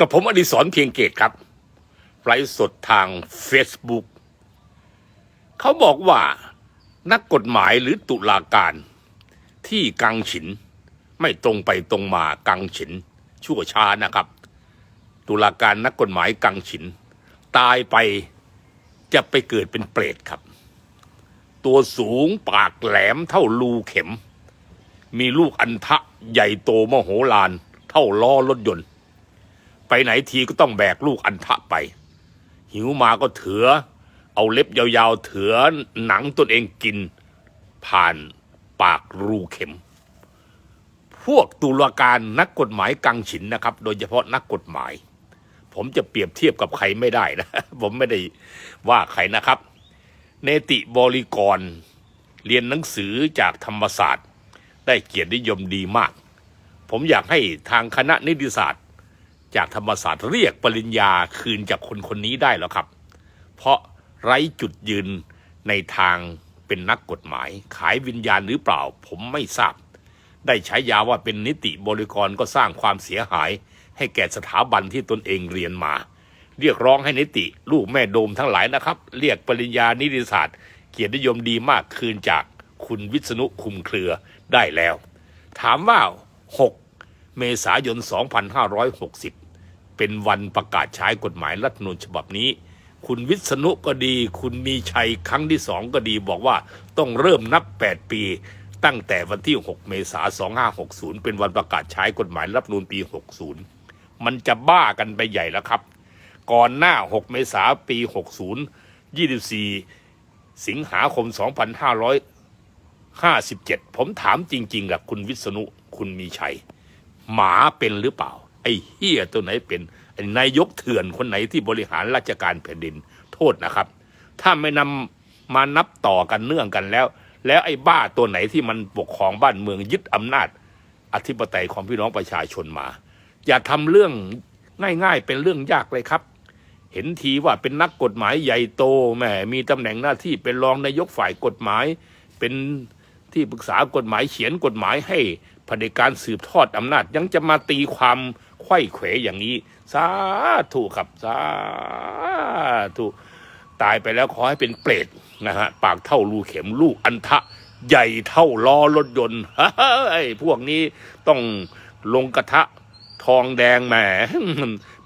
กับผมอดิศรเพียงเกตครับไลฟ์สดทาง Facebook เขาบอกว่านักกฎหมายหรือตุลาการ ที่กังฉิน ไม่ตรงไปตรงมากังฉิน ชั่วช้านะครับ ตุลาการนักกฎหมายกังฉิน ตายไปจะไปเกิดเป็นเปรตครับ ตัวสูงปากแหลมเท่ารูเข็ม มีลูกอันทะใหญ่โตมโหฬารเท่าล้อรถยนต์ ไปไหนทีก็ต้องแบกลูกอันทะไป หิวมาก็เถือ เอาเล็บยาวๆเถือหนังตนเองกิน ผ่านปากรูเข็ม พวกตุลาการนักกฎหมายกังฉินนะครับ โดยเฉพาะนักกฎหมาย ผมจะเปรียบเทียบกับใครไม่ได้นะ ผมไม่ได้ว่าใครนะครับ เนติบริกร เรียนหนังสือจากธรรมศาสตร์ ได้เกียรตินิยมดีมาก ผมอยากให้ทางคณะนิติศาสตร์ จากธรรมศาสตร์เรียกปริญญาคืนจากคนคนนี้ได้แล้วครับ เพราะไร้จุดยืนในทางเป็นนักกฎหมาย ขายวิญญาณหรือเปล่า ผมไม่ทราบ ได้ใช้ยาว่าเป็นนิติบริกรก็สร้างความเสียหาย ให้แก่สถาบันที่ตนเองเรียนมา เรียกร้องให้นิติ ลูกแม่โดมทั้งหลายนะครับ เรียกปริญญานิติศาสตร์ เกียรตินิยมดีมากคืนจากคุณวิษณุคุมเครือได้แล้ว ถามว่า6 เมษายน 2560 เป็นวันประกาศใช้กฎหมายรัฐธรรมนูญฉบับนี้ คุณวิษณุก็ดี คุณมีชัยครั้งที่สองก็ดี บอกว่าต้องเริ่มนับ 8 ปี ตั้งแต่วันที่ 6 เมษายน 2560 เป็นวันประกาศใช้กฎหมายรัฐธรรมนูญปี 60 มันจะบ้ากันไปใหญ่แล้วครับ ก่อนหน้า 6 เมษายนปี 60 24 สิงหาคม 2557 ผมถามจริงๆกับคุณวิษณุคุณมีชัย หมาเป็นหรือเปล่า ไอ้เฮียตัวไหนเป็นนายกเถื่อนคนไหนที่บริหารราชการแผ่นดินโทษนะครับ ถ้าไม่นำมานับต่อกันเนื่องกันแล้ว แล้วไอ้บ้าตัวไหนที่มันปกครองบ้านเมืองยึดอำนาจ อธิปไตยของพี่น้องประชาชนมา อย่าทำเรื่องง่ายๆ เป็นเรื่องยากเลยครับ เห็นทีว่าเป็นนักกฎหมายใหญ่โตแหมมีตำแหน่งหน้าที่เป็นรองนายกฝ่ายกฎหมาย เป็นที่ปรึกษากฎหมายเขียนกฎหมายให้ เผด็จการสืบทอดอำนาจยังจะมาตีความไข้เขวอย่างนี้ สาธุครับสาธุตายไปแล้วขอให้เป็นเปรตนะฮะปากเท่ารูเข็มลูกอันทะ ใหญ่เท่าล้อรถยนต์ไอ้พวกนี้ต้องลงกระทะทองแดงแหม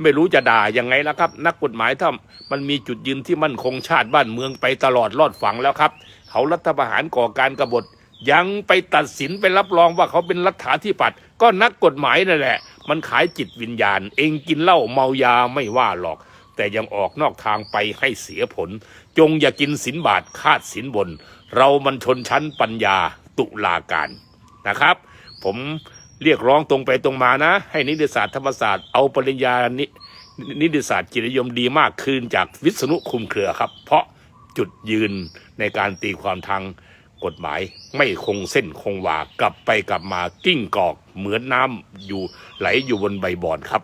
ไม่รู้จะด่ายังไงแล้วครับ นักกฎหมายถ้ามันมีจุดยืนที่มั่นคงชาติบ้านเมืองไปตลอดรอดฝังแล้วครับ เขารัฐประหารก่อการกบฏ ยังไปตัดสินไปรับรองว่าเขาเป็นรัฐาธิปัตย์ก็นักกฎหมายนั่นแหละ มันขายจิตวิญญาณ เองกินเหล้าเมายาไม่ว่าหรอก แต่ยังออกนอกทางไปให้เสียผล จงอย่ากินสินบาทคาดสินบน เรามันชนชั้นปัญญาตุลาการนะครับ ผมเรียกร้องตรงไปตรงมานะ ให้นิติศาสตร์ธรรมศาสตร์เอาปริญญานินิติศาสตร์จิตนิยมดีมากคืนจากวิษณุคุมเครือครับ เพราะจุดยืนในการตีความทาง กฎหมาย ไม่คงเส้นคงวากลับไปกลับมากิ้งกอกเหมือนน้ำอยู่ไหลอยู่บนใบบอนครับ